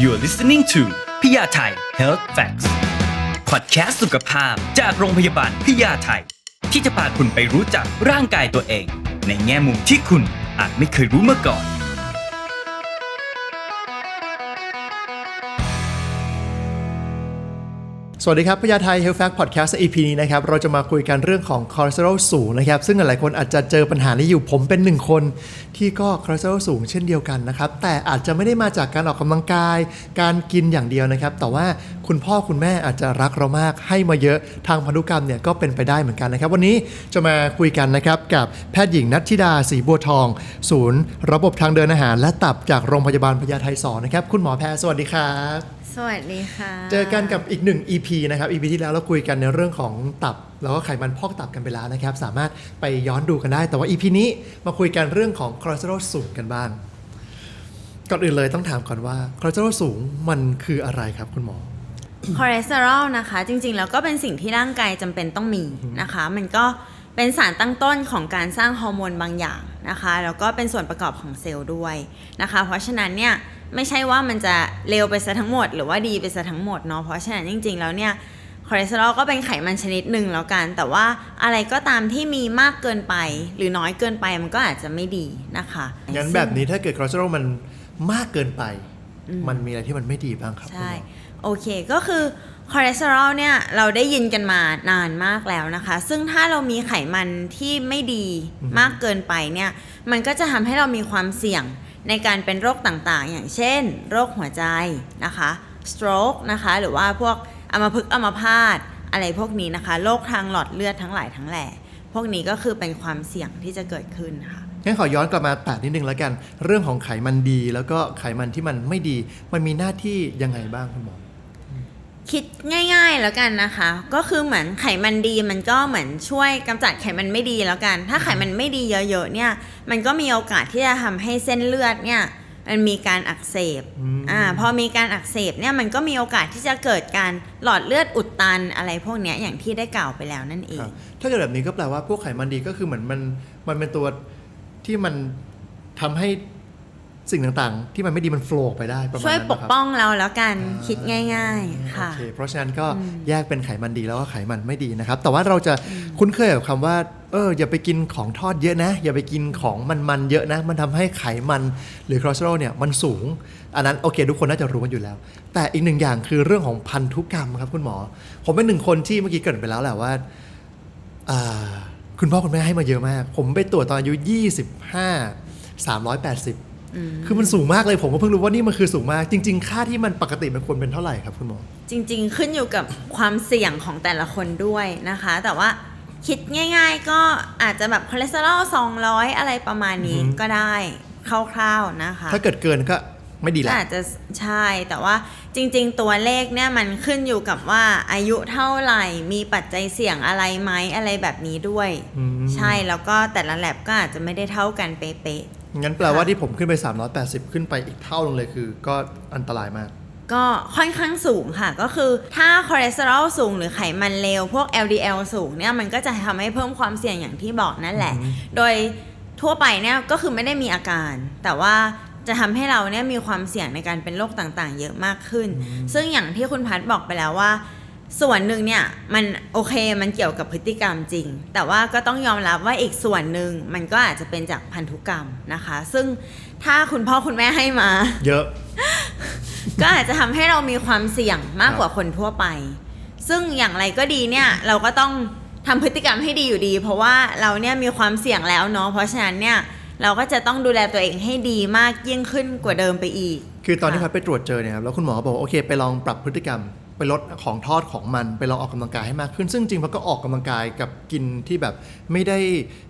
You're listening to พิยาไทย Health Facts Podcast สุขภาพจากโรงพยาบาลพิยาไทย ที่จะพาคุณไปรู้จักร่างกายตัวเอง ในแง่มุมที่คุณอาจไม่เคยรู้มาก่อน สวัสดีครับพยาไทย Health Fact Podcast EP นี้นะครับ เราจะมาคุยกันเรื่องของคอเลสเตอรอลสูงนะครับ ซึ่งหลายคนอาจจะเจอปัญหานี้อยู่ผมเป็นหนึ่งคน ที่ก็คอเลสเตอรอลสูงเช่นเดียวกันนะครับ แต่อาจจะไม่ได้มาจากการออกกำลังกาย การกินอย่างเดียวนะครับ แต่ว่าคุณพ่อคุณแม่อาจจะรักเรามากให้มาเยอะทางพันธุกรรมเนี่ยก็เป็นไปได้เหมือนกันนะครับ วันนี้จะมาคุยกันนะครับกับแพทย์หญิงนัทธิดาศรีบัวทอง ศูนย์ ระบบทางเดินอาหาร และตับจากโรงพยาบาลพญาไทสองนะครับคุณหมอแพรสวัสดีครับ สวัสดีค่ะ เจอกันกับอีกหนึ่ง EP นะครับ EP ที่แล้วเราคุยกันในเรื่องของตับ แล้วก็ไขมันพอกตับกันไปแล้วนะครับ สามารถไปย้อนดูกันได้ แต่ว่า EP นี้มาคุยกันเรื่องของคอเลสเตอรอลสูงกันบ้าง ก่อนอื่นเลยต้องถามก่อนว่าคอเลสเตอรอลสูงมันคืออะไรครับคุณหมอ คอเลสเตอรอลนะคะ จริงๆ แล้วก็เป็นสิ่งที่ร่างกายจำเป็นต้องมีนะคะ มันก็เป็นสารตั้งต้นของการสร้างฮอร์โมนบางอย่างนะคะ แล้วก็เป็นส่วนประกอบของเซลล์ด้วยนะคะ เพราะฉะนั้นเนี่ย ไม่ใช่ว่ามันจะเลวไปซะทั้งหมด หรือว่าดีไปซะทั้งหมดเนาะเพราะฉะนั้นจริง ๆ แล้วเนี่ยคอเลสเตอรอลก็เป็นไขมันชนิดหนึ่งแล้วกัน แต่ว่าอะไรก็ตามที่มีมากเกินไป หรือน้อยเกินไปมันก็อาจจะไม่ดีนะคะงั้นแบบนี้ถ้าเกิดคอเลสเตอรอลมันมากเกินไป มันมีอะไรที่มันไม่ดีบ้างครับคุณใช่หมอโอเคก็คือคอเลสเตอรอลเนี่ยเราได้ยินกันมานานมากแล้วนะคะ ซึ่งถ้าเรามีไขมันที่ไม่ดีมากเกินไปเนี่ยมันก็จะทำให้เรามีความเสี่ยง ในการเป็นโรคต่างๆ อย่างเช่น โรคหัวใจนะคะ stroke นะคะ หรือว่าพวกอัมพฤกษ์อัมพาตอะไรพวกนี้นะคะ โรคทางหลอดเลือดทั้งหลายทั้งแหล่ พวกนี้ก็คือเป็นความเสี่ยงที่จะเกิดขึ้นค่ะงั้นขอย้อนกลับมาแตะนิดนึงแล้วกัน เรื่องของไขมันดีแล้วก็ไขมันที่มันไม่ดี มันมีหน้าที่ยังไงบ้างคุณหมอ คิดง่าย ๆแล้วกันนะคะ ก็คือเหมือนไขมันดีมันก็เหมือนช่วยกำจัดไขมันไม่ดีแล้วกัน ถ้าไขมันไม่ดีเยอะๆเนี่ย มันก็มีโอกาสที่จะทำให้เส้นเลือดเนี่ยมันมีการอักเสบอืมอ่าพอมีการอักเสบเนี่ยมันก็มีโอกาสที่จะเกิดการหลอดเลือดอุดตันอะไรพวกเนี้ยอย่างที่ได้กล่าวไปแล้วนั่นเอครังบถ้าเกิดแบบนี้ก็แปลว่าพวกไขมันดีก็คือเหมือนมันมันเป็นตัวที่มันทำให้ สิ่งต่างๆ ที่มันไม่ดีมันโฟล์ไปได้ประมาณช่วยนั้นปนะกครับ ป้องเราแล้วกันอ่า คิดง่าย ๆ ค่ะ โอเคเพราะฉะนั้นก็แยกเป็นไขมันดีแล้วก็ไขมันไม่ดีนะครับ แต่ว่าเราจะคุ้นเคยกับคำว่าเอออย่าไปกินของทอดเยอะนะ อย่าไปกินของมันๆเยอะนะ มันทำให้ไขมันหรือคอเลสเตอรอลเนี่ยมันสูง อันนั้นโอเค ทุกคนน่าจะรู้กันอยู่แล้ว แต่อีกหนึ่งอย่างคือเรื่องของพันธุกรรมครับคุณหมอ ผมเป็นหนึ่งคนที่เมื่อกี้เกริดไปแล้วแหละว่า อ่าคุณพ่อคุณแม่ให้มาเยอะมาก ผมไปตรวจตอนอายุ 25 380 คือมันสูงมากเลยผมก็เพิ่งรู้ว่านี่มันคือสูงมาก จริง ๆ ค่าที่มันปกติมันควรเป็นเท่าไหร่ครับคุณหมอ จริง ๆ ขึ้นอยู่กับความเสี่ยงของแต่ละคนด้วยนะคะ แต่ว่าคิดง่าย ๆ ก็อาจจะแบบคอเลสเตอรอล200 อะไรประมาณนี้อือฮึก็ได้คร่าวๆนะคะ ถ้าเกิดเกินก็ไม่ดีก็แล้วอาจจะใช่แต่ว่าจริง ๆ ตัวเลขเนี่ยมันขึ้นอยู่กับว่าอายุเท่าไหร่มีปัจจัยเสี่ยงอะไรไหมอะไรแบบนี้ด้วยอืมใช่แล้วก็แต่ละแลบก็อาจจะไม่ได้เท่ากันเป๊ะๆ งั้นแปลว่าที่ผมขึ้นไป 380 ขึ้นไปอีกเท่านึงเลยคือ ก็อันตรายมาก ก็ค่อนข้างสูงค่ะ ก็คือถ้าคอเลสเตอรอลสูงหรือไขมันเลวพวก LDL สูงเนี่ยมันก็จะทำให้เพิ่มความเสี่ยงอย่างที่บอกนั่นแหละ โดยทั่วไปเนี่ยก็คือไม่ได้มีอาการ แต่ว่าจะทำให้เราเนี่ยมีความเสี่ยงในการเป็นโรคต่างๆ เยอะมากขึ้น ซึ่งอย่างที่คุณพัฒบอกไปแล้วว่า ส่วนหนึ่งเนี่ยมันโอเคมันเกี่ยวกับพฤติกรรมจริง แต่ว่าก็ต้องยอมรับว่าอีกส่วนหนึ่งมันก็อาจจะเป็นจากพันธุกรรมนะคะ ซึ่งถ้าคุณพ่อคุณแม่ให้มา เยอะ ก็อาจจะทำให้เรามีความเสี่ยงมากกว่าคนทั่วไป ซึ่งอย่างไรก็ดีเนี่ยเราก็ต้องทำพฤติกรรมให้ดีอยู่ดี เพราะว่าเราเนี่ยมีความเสี่ยงแล้วเนาะเพราะฉะนั้นเนี่ยเราก็จะต้องดูแลตัวเองให้ดีมากยิ่งขึ้นกว่าเดิมไปอีก คือตอนที่พัค่ะดไปตรวจเจอเนี่ยครับแล้วคุณหมอก็บอกว่าโอเคไปลองปรับพฤติกรรม ไปลดของทอดของมันไปลองออกกำลังกายให้มากขึ้น ซึ่งจริงพัดก็ออกกำลังกายกับกินที่แบบไม่ได้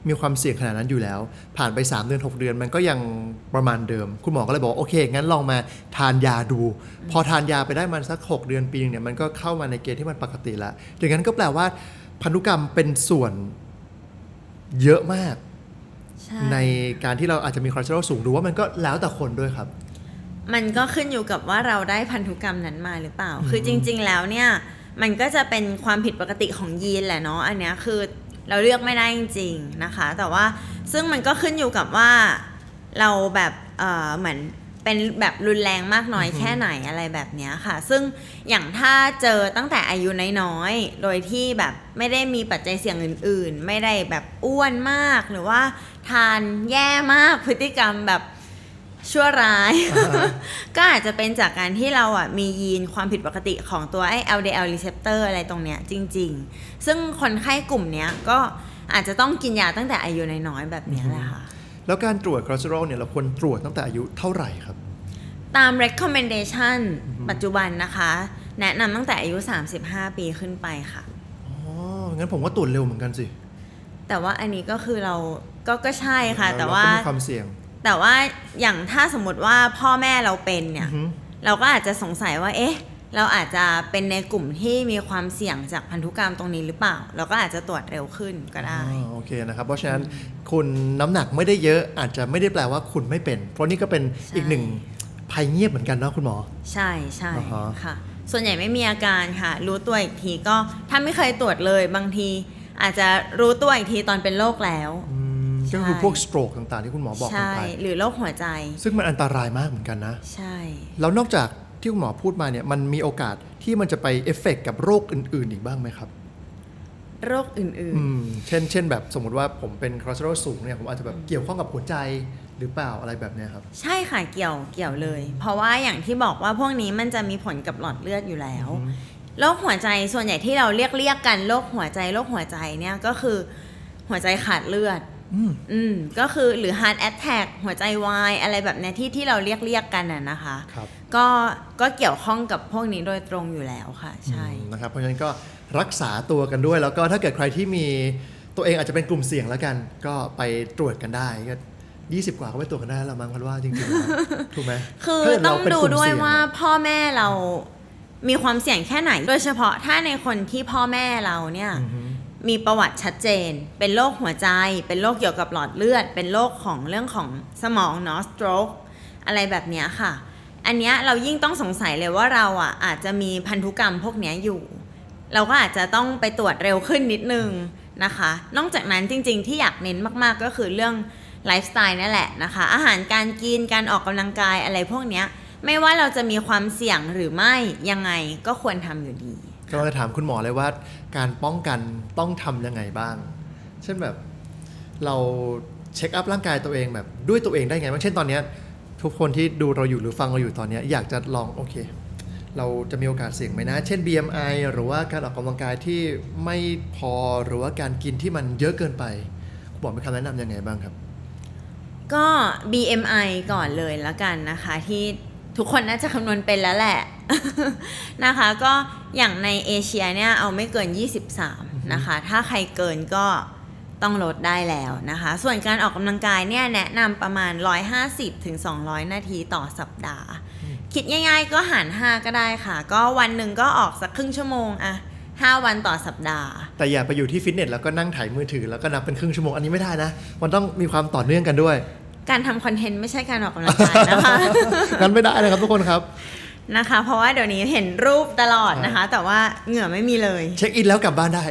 มีความเสี่ยงขนาดนั้นอยู่แล้ว ผ่านไป 3 เดือน 6 เดือนมันก็ยังประมาณเดิม คุณหมอก็เลยบอกว่าโอเค งั้นลองมาทานยาดู พอทานยาไปได้มันสัก 6 เดือนปีนึงเนี่ยมันก็เข้ามาในเกณฑ์ที่มันปกติแล้วดังนั้นก็แปลว่า พันธุกรรมเป็นส่วนเยอะมากใช่ในการที่เราอาจจะมีคอเลสเตอรอลสูงหรือว่ามันก็แล้วแต่คนด้วยครับ มันก็ขึ้นอยู่กับว่าเราได้พันธุกรรมนั้นมาหรือเปล่า คือจริง ๆ แล้วเนี่ยมันก็จะเป็นความผิดปกติของยีนแหละเนาะอันเนี้ยคือเราเลือกไม่ได้จริง ๆนะคะ แต่ว่าซึ่งมันก็ขึ้นอยู่กับว่าเราแบบเอ่อเหมือนเป็นแบบรุนแรงมากน้อยแค่ไหนอะไรแบบเนี้ยค่ะ ซึ่งอย่างถ้าเจอตั้งแต่อายุน้อยๆ โดยที่แบบไม่ได้มีปัจจัยเสี่ยงอื่น ๆ ไม่ได้แบบอ้วนมากหรือว่าทานแย่มากพฤติกรรมแบบ ชั่วร้าย ก็อาจจะเป็นจากการที่เราอะมียีนความผิดปกติของตัวไอ้ LDL receptor อะไรตรงเนี้ยจริง ๆ ซึ่งคนไข้กลุ่มเนี้ยก็อาจจะต้องกินยาตั้งแต่อายุน้อยๆแบบเนี้ยแหละค่ะ แล้วการตรวจคอเลสเตอรอลเนี่ยเราควรตรวจตั้งแต่อายุเท่าไหร่ครับ ตาม recommendation ปัจจุบันนะคะ แนะนำตั้งแต่อายุ 35 ปีขึ้นไปค่ะ อ๋อ งั้นผมว่าตรวจเร็วเหมือนกันสิ แต่ว่าอันนี้ก็คือเราก็ก็ใช่ค่ะ แต่เรว่าก็มีความเสี่ยง แต่ว่าอย่างถ้าสมมติว่าพ่อแม่เราเป็นเนี่ยอือฮึเราก็อาจจะสงสัยว่า เอ๊ะ เราอาจจะเป็นในกลุ่มที่มีความเสี่ยงจากพันธุกรรมตรงนี้หรือเปล่า เราก็อาจจะตรวจเร็วขึ้นก็ได้อ่าโอเคนะครับเพราะฉะนั้นคุณน้ำหนักไม่ได้เยอะอาจจะไม่ได้แปลว่าคุณไม่เป็น เพราะนี่ก็เป็นใช่อีกหนึ่งภัยเงียบเหมือนกันเนาะคุณหมอ ใช่ใช่อ่าฮะ ค่ะ ส่วนใหญ่ไม่มีอาการค่ะ รู้ตัวอีกทีก็ถ้าไม่เคยตรวจเลยบางที อาจจะรู้ตัวอีกทีตอนเป็นโรคแล้ว อืมใช่ ก็คือพวกสโตรกต่าง ๆ ที่คุณหมอบอกกันใช่ ไป หรือโรคหัวใจ ซึ่งมันอันตรายมากเหมือนกันนะ ใช่ แล้วนอกจากที่คุณหมอพูดมาเนี่ยมันมีโอกาสที่มันจะไปเอฟเฟกกับโรคอื่น ๆ อีกบ้างไหมครับ โรคอื่น อืมเช่น เช่นแบบสมมติว่าผมเป็นคอเลสเตอรอลสูงเนี่ยผมอาจจะแบบเกี่ยวข้องกับหัวใจหรือเปล่าอะไรแบบเนี้ยครับ ๆ ใช่ค่ะเกี่ยวเกี่ยวเลย เพราะว่าอย่างที่บอกว่าพวกนี้มันจะมีผลกับหลอดเลือดอยู่แล้วโรคหัวใจส่วนใหญ่ที่เราเรียกเรียกกันโรคหัวใจโรคหัวใจเนี่ยก็คือหัวใจขาดเลือด อืมอืมก็คือหรือ heart attack หัวใจวาย อะไรแบบเนี้ยที่ที่เราเรียกเรียกกันน่ะนะคะ ครับ ก็ก็เกี่ยวข้องกับพวกนี้โดยตรงอยู่แล้วค่ะ ใช่ อืมนะครับเพราะฉะนั้นก็รักษาตัวกันด้วย แล้วก็ถ้าเกิดใครที่มีตัวเองอาจจะเป็นกลุ่มเสี่ยงแล้วกัน ก็ไปตรวจกันได้ก็20 กว่าก็ไปตรวจกันได้แล้วมั้งพันว่าจริงๆแล้วถูกไหมคือถ้าเกิต้องเราเป็นดูกลุ่มด้วยเสี่งว่าอะพ่อแม่เรามีความเสี่ยงแค่ไหน โดยเฉพาะถ้าในคนที่พ่อแม่เราเนี่ย อือฮึ มีประวัติชัดเจน เป็นโรคหัวใจ เป็นโรคเกี่ยวกับหลอดเลือด เป็นโรคของเรื่องของสมองเนาะ stroke อะไรแบบนี้ค่ะ อันนี้เรายิ่งต้องสงสัยเลยว่าเราอะอาจจะมีพันธุกรรมพวกนี้อยู่ เราก็อาจจะต้องไปตรวจเร็วขึ้นนิดนึงนะคะ นอกจากนั้นจริงๆที่อยากเน้นมากๆก็คือเรื่องไลฟ์สไตล์นั่นแหละนะคะ อาหารการกิน การออกกำลังกายอะไรพวกนี้ไม่ว่าเราจะมีความเสี่ยงหรือไม่ยังไงก็ควรทำอยู่ดี ก็จะถามคุณหมอเลยว่า การป้องกันต้องทำยังไงบ้าง เช่นแบบเราเช็คอัพร่างกายตัวเองแบบด้วยตัวเองได้ไงบ้างเช่นตอนเนี้ยทุกคนที่ดูเราอยู่หรือฟังเราอยู่ตอนเนี้ยอยากจะลองโอเค เราจะมีโอกาสเสี่ยงไหมนะ เช่น BMI หรือว่าการออกกำลังกายที่ไม่พอหรือว่าการกินที่มันเยอะเกินไปคุณหมอมีคำแนะนำยังไงบ้างครับ ก็ BMI ก่อนเลยละกันนะคะ ที่ทุกคนน่าจะคำนวณเป็นแล้วแหละ นะคะ ก็อย่างในเอเชียเนี่ยเอาไม่เกิน 23 นะคะ ถ้าใครเกินก็ต้องลดได้แล้วนะคะ ส่วนการออกกำลังกายเนี่ยแนะนำประมาณ 150ถึง200 นาทีต่อสัปดาห์ คิดง่ายๆก็หาร 5 ก็ได้ค่ะ ก็วันหนึ่งก็ออกสักครึ่งชั่วโมงอะ5 วันต่อสัปดาห์ แต่อย่าไปอยู่ที่ฟิตเนสแล้วก็นั่งถ่ายมือถือแล้วก็นับเป็นครึ่งชั่วโมงอันนี้ไม่ได้นะ มันต้องมีความต่อเนื่องกันด้วย การทำคอนเทนต์ไม่ใช่การออกกำลังกายนะคะงั้นไม่ได้นะครับทุกคนครับ นะคะ เพราะว่าเดี๋ยวนี้เห็นรูปตลอดนะคะ แต่ว่าเหงื่อไม่มีเลย เช็คอินแล้วกลับบ้านได้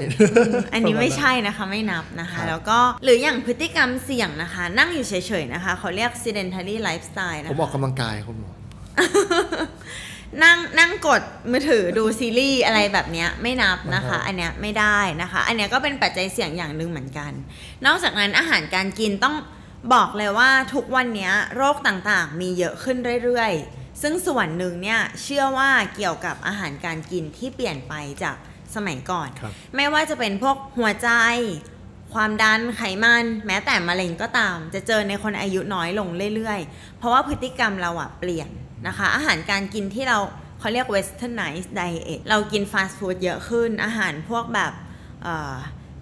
อันนี้ไม่ใช่นะคะไม่นับนะครัคะบแล้วก็หรืออย่างพฤติกรรมเสี่ยงนะคะ นั่งอยู่เฉยๆนะคะ เขาเรียก sedentary lifestyle นะผมคะออกกำลังกายคุณหมอนั่งนั่งกดมือถือดูซีรีส์อะไรแบบเนี้ยไม่นับนะคะอ่าฮะอันเนี้ยไม่ได้นะคะ อันเนี้ยก็เป็นปัจจัยเสี่ยงอย่างหนึ่งเหมือนกัน นอกจากนั้นอาหารการกินต้องบอกเลยว่าทุกวันเนี้ยโรคต่างๆ มีเยอะขึ้นเรื่อยๆ ซึ่งส่วนหนึ่งเนี่ยเชื่อว่าเกี่ยวกับอาหารการกินที่เปลี่ยนไปจากสมัยก่อนครับไม่ว่าจะเป็นพวกหัวใจ ความดันไขมัน แม้แต่มะเร็งก็ตาม จะเจอในคนอายุน้อยลงเรื่อยๆ เพราะว่าพฤติกรรมเราอะเปลี่ยนนะคะ อาหารการกินที่เราเขาเรียก westernized diet เรากินฟาสต์ฟู้ดเยอะขึ้น อาหารพวกแบบเอ่อ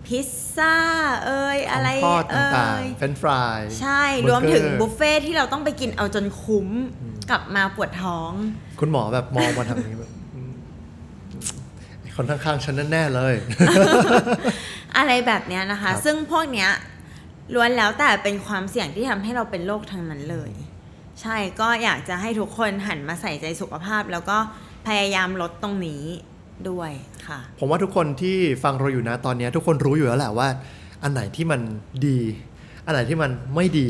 พิซซ่าเอ่ยอะไรขงทอดเอ่ต่างยๆเฟรนฟราย ใช่เบอร์เกอร์รวมถึงบุฟเฟ่ที่เราต้องไปกินเอาจนคุ้ม กลับมาปวดท้อง คุณหมอแบบมองมาทางนี้แบบอืมไอ้คนข้างๆฉันแน่ๆเลย อะไรแบบเนี้ยนะคะ ครับ ซึ่งพวกเนี้ยล้วนแล้วแต่เป็นความเสี่ยงที่ทำให้เราเป็นโรคทางนั้นเลย ใช่ก็อยากจะให้ทุกคนหันมาใส่ใจสุขภาพ แล้วก็พยายามลดตรงนี้ด้วยค่ะ ผมว่าทุกคนที่ฟังเราอยู่นะตอนเนี้ยทุกคนรู้อยู่แล้วแหละว่า อันไหนที่มันดี อันไหนที่มันไม่ดี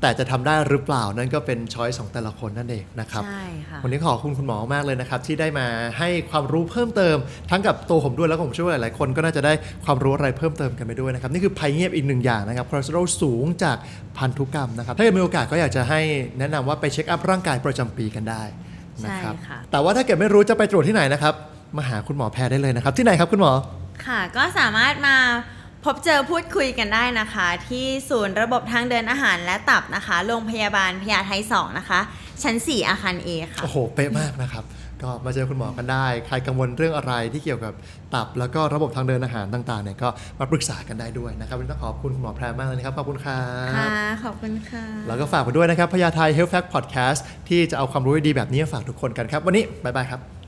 แต่จะทำได้หรือเปล่านั่นก็เป็นช้อยส์ของแต่ละคนนั่นเองนะครับใช่ค่ะวันนี้ขอบคุณคุณหมอมากเลยนะครับที่ได้มาให้ความรู้เพิ่มเติม ทั้งกับตัวผมด้วยแล้วก็ผมเชื่อว่าหลายๆคนก็น่าจะได้ความรู้อะไรเพิ่มเติมกันไปด้วยนะครับนี่คือภัยเงียบอีกหนึ่งอย่างนะครับคอเลสเตอรอลสูงจากพันธุกรรมนะครับถ้าเกิดมีโอกาสก็อยากจะให้แนะนำว่าไปเช็คอัพร่างกายประจำปีกันได้นะครับใช่ค่ะแต่ว่าถ้าเกิดไม่รู้จะไปตรวจที่ไหนนะครับมาหาคุณหมอแพทย์ได้เลยนะครับ ที่ไหนครับคุณหมอค่ะ ก็สามารถมา พบเจอพูดคุยกันได้นะคะ ที่ศูนย์ระบบทางเดินอาหารและตับนะคะ โรงพยาบาลพญาไท2นะคะ ชั้น 4 อาคาร A ค่ะ โอ้โห เป๊ะมากนะครับ ก็มาเจอคุณหมอกันได้ ใครกังวลเรื่องอะไรที่เกี่ยวกับตับ แล้วก็ระบบทางเดินอาหารต่างๆเนี่ยก็มาปรึกษากันได้ด้วยนะครับวันนี้ต้องขอบคุณคุณหมอแพรมากเลยนะครับ ขอบคุณครับค่ะ ขอบคุณค่ะ แล้วก็ฝากไปด้วยนะครับพยาไทย Health Fact Podcast ที่จะเอาความรู้ดีๆแบบนี้มาฝากทุกคนกันครับ วันนี้บ๊ายบายครับ